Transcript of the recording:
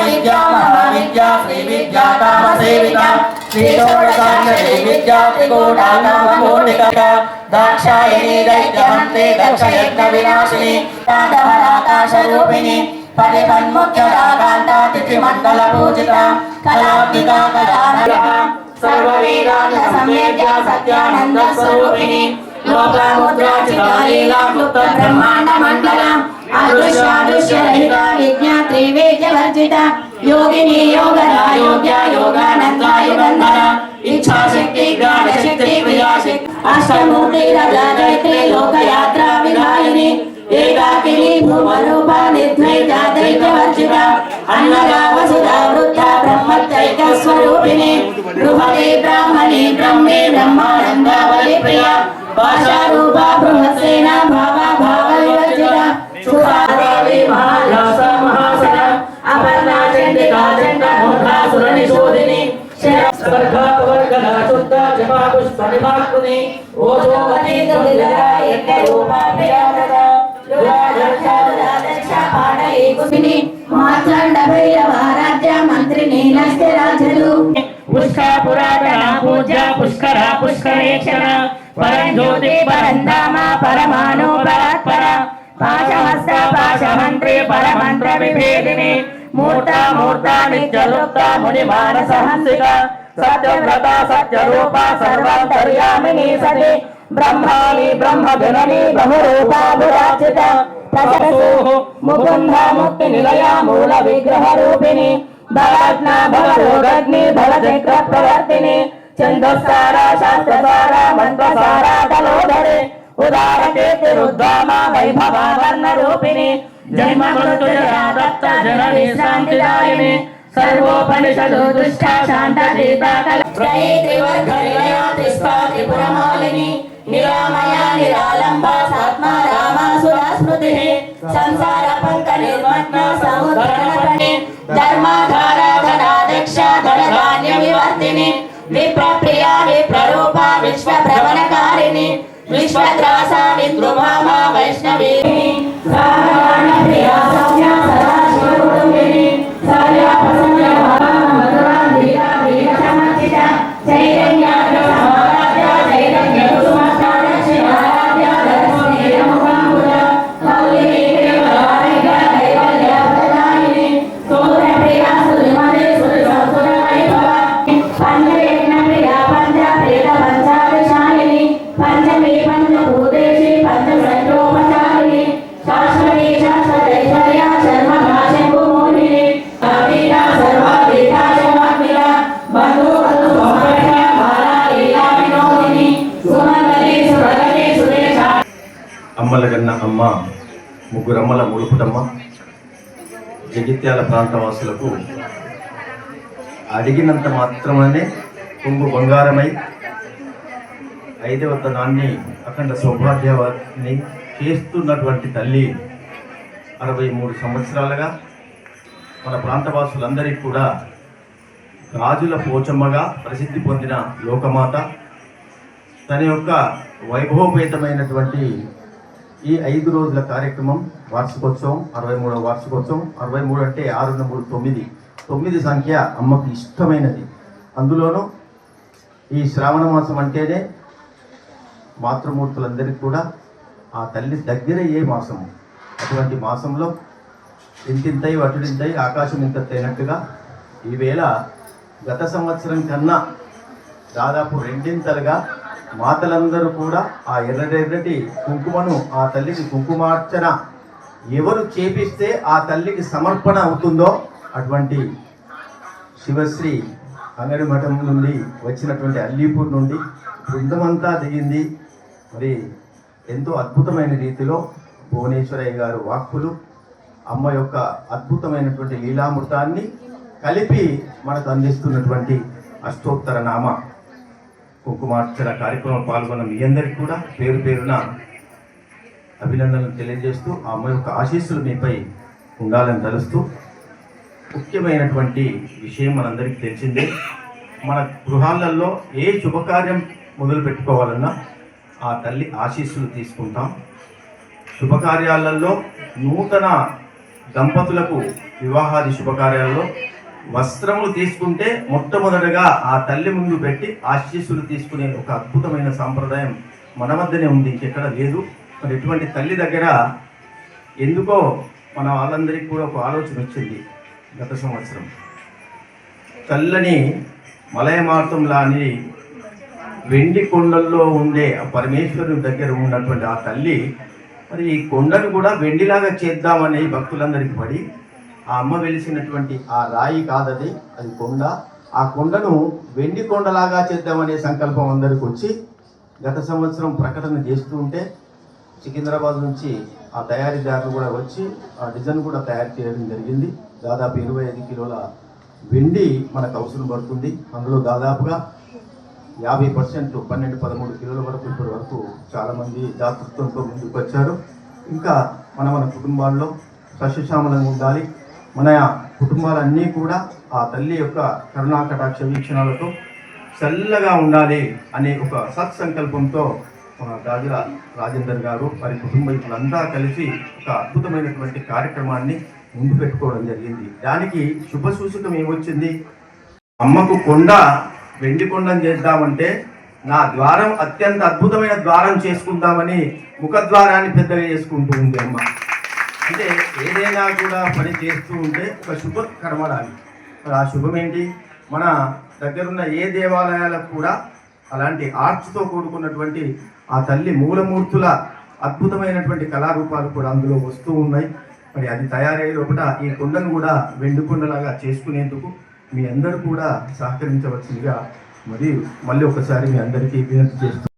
విద్యా మహావిద్యా శ్రీ విద్యా కామ సేవిత శ్రీ షోడశాక్షరి విద్యా త్రికూటానామూర్తిక దాక్షాయణి దైత్యహంతే దక్షయజ్ఞ వినాశిని పూజిత కళాత్మిక సర్వవేదాంత సంవేద్య సత్యానంద స్వరూపిణి క్లుప్త బ్రహ్మాండ మండల అదృశ్యాదృశ్య యోగిని యోగన యోగ్య యోగానంద యుగంధర ఇచ్ఛాశక్తి జ్ఞానశక్తి క్రియాశక్తి అష్టమూర్తి రజాయత్రి లోకయాత్ర భైరవారాధ్య మంత్రిని లక్ష్యరాజులు పుష్క పురాతన పూజ పుష్కర పుష్కరేక్షణ. పరంజ్యోతి పరంధామ పరమాణు పరాత్పర పాశహస్త పాశమంత్రి పరమంత్ర విభేదిని. మూర్త మూర్త నిత్యలుప్త ముని మానస సత్యవ్రత సత్యరూప సర్వాంతర్యామిని సతి బ్రహ్మాని బ్రహ్మ జనని బహురూపాభురాచిత ప్రసరసోః ముకుంద ముక్తి నిలయ మూల విగ్రహ రూపిణి భవరత్న భవరోగగ్ని భవచక్ర ప్రవర్తిని చందస్సార శాస్త్రసార మంత్రసార తలోధరి ఉదార కీర్తి రుద్రామ వైభవ వర్ణ రూపిణి జన్మ మృత్యుజరా దత్త జనని శాంతిదాయిని సర్వోపనిషదు దుష్ట శాంత గీతాకల త్రిపురమాలిని నిరామయ నిరాలంబ సాత్మా రామాసుర స్మృతి సంసార పంక నిర్మగ్న సముద్రణి ధర్మాధార ధనాధ్యక్ష ధనధాన్య వివర్తిని. విప్రప్రియ విప్రరూప విశ్వ భ్రమణకారిణి విశ్వత్రాస విద్రుమామ వైష్ణవి. అమ్మ ముగ్గురమ్మల ములుపుటమ్మ జగిత్యాల ప్రాంతవాసులకు అడిగినంత మాత్రమే కొంగు బంగారమై ఐదవ తనాన్ని అఖండ సౌభాగ్యవతిని చేస్తున్నటువంటి తల్లి అరవై మూడు సంవత్సరాలుగా మన ప్రాంతవాసులందరికీ కూడా రాజుల పోచమ్మగా ప్రసిద్ధి పొందిన లోకమాత. తన యొక్క వైభవపేతమైనటువంటి ఈ ఐదు రోజుల కార్యక్రమం వార్షికోత్సవం అరవై మూడవ వార్షికోత్సవం అరవై మూడు అంటే ఆరు మూడు తొమ్మిది. తొమ్మిది సంఖ్య అమ్మకు ఇష్టమైనది. అందులోనూ ఈ శ్రావణ మాసం అంటేనే మాతృమూర్తులందరికీ కూడా ఆ తల్లి దగ్గర ఏ మాసము. అటువంటి మాసంలో ఇంతింతై వటుడింతై ఆకాశం ఇంత తేనట్టుగా ఈవేళ గత సంవత్సరం కన్నా దాదాపు రెండింతలుగా మాతలందరూ కూడా ఆ ఎర్రడెర్రటి కుంకుమను ఆ తల్లికి కుంకుమార్చన ఎవరు చేపిస్తే ఆ తల్లికి సమర్పణ అవుతుందో అటువంటి శివశ్రీ అంగడి మఠం నుండి వచ్చినటువంటి అల్లీపూర్ నుండి బృందమంతా దిగింది. మరి ఎంతో అద్భుతమైన రీతిలో భువనేశ్వరయ్య గారు వాక్కులు అమ్మ యొక్క అద్భుతమైనటువంటి లీలామృతాన్ని కలిపి మనకు అందిస్తున్నటువంటి అష్టోత్తర నామ. కుంకుమార్చన కార్యక్రమం పాల్గొన్న మీ అందరికీ కూడా పేరు పేరున అభినందనలు తెలియజేస్తూ ఆ అమ్మ యొక్క ఆశీస్సులు మీపై ఉండాలని తలుస్తూ ముఖ్యమైనటువంటి విషయం మనందరికీ తెలిసిందే. మన గృహాలలో ఏ శుభకార్యం మొదలు పెట్టుకోవాలన్నా ఆ తల్లి ఆశీస్సులు తీసుకుంటాం. శుభకార్యాలలో నూతన దంపతులకు వివాహాది శుభకార్యాల్లో వస్త్రములు తీసుకుంటే మొట్టమొదటగా ఆ తల్లి ముందు పెట్టి ఆశీస్సులు తీసుకునే ఒక అద్భుతమైన సాంప్రదాయం మన వద్దనే ఉంది ఇంకెక్కడ లేదు. మరి ఎటువంటి తల్లి దగ్గర ఎందుకో మన వాళ్ళందరికీ కూడా ఒక ఆలోచన వచ్చింది గత సంవత్సరం. తల్లని మలయమార్తం లాని వెండి కొండల్లో ఉండే ఆ పరమేశ్వరుని దగ్గర ఉన్నటువంటి ఆ తల్లి మరి ఈ కొండను కూడా వెండిలాగా చేద్దామని భక్తులందరికీ పడి ఆ అమ్మ వెలిసినటువంటి ఆ రాయి కాదది అది కొండ. ఆ కొండను వెండి కొండలాగా చేద్దామనే సంకల్పం అందరికి వచ్చి గత సంవత్సరం ప్రకటన చేస్తూ ఉంటే సికింద్రాబాద్ నుంచి ఆ తయారీదారులు కూడా వచ్చి ఆ డిజైన్ కూడా తయారు చేయడం జరిగింది. దాదాపు ఇరవై ఐదు కిలోల వెండి మనకు అవసరం పడుతుంది. అందులో దాదాపుగా యాభై పర్సెంట్ పన్నెండు పదమూడు కిలోల వరకు ఇప్పటి వరకు చాలామంది దాతృత్వంతో ముందుకు వచ్చారు ఇంకా మన మన కుటుంబాల్లో సస్యశ్యామలంగా ఉండాలి. మన కుటుంబాలన్నీ కూడా ఆ తల్లి యొక్క కరుణాకటాక్ష వీక్షణలతో వీక్షణాలతో చల్లగా ఉండాలి అనే ఒక సత్సంకల్పంతో మన రాజుల రాజేందర్ గారు వారి కుటుంబీకులంతా కలిసి ఒక అద్భుతమైనటువంటి కార్యక్రమాన్ని ముందు పెట్టుకోవడం జరిగింది. దానికి శుభ సూచకం ఏమొచ్చింది? అమ్మకు కొండ వెండి కొండను చేద్దామంటే నా ద్వారం అత్యంత అద్భుతమైన ద్వారం చేసుకుందామని ముఖద్వారాన్ని పెద్దగా చేసుకుంటూ ఉంది అమ్మ. అంటే ఏదైనా కూడా పని చేస్తూ ఉంటే ఒక శుభ కర్మడాలి మరి ఆ శుభం ఏంటి? మన దగ్గరున్న ఏ దేవాలయాలకు కూడా అలాంటి ఆర్ట్స్తో కూడుకున్నటువంటి ఆ తల్లి మూలమూర్తుల అద్భుతమైనటువంటి కళారూపాలు కూడా అందులో వస్తూ ఉన్నాయి. మరి అది తయారయ్యే లోపల ఈ కొండను కూడా వెండి కొండలాగా చేసుకునేందుకు మీ అందరూ కూడా సహకరించవలసిందిగా మరి మళ్ళీ ఒకసారి మీ అందరికీ వినతి చేస్తూ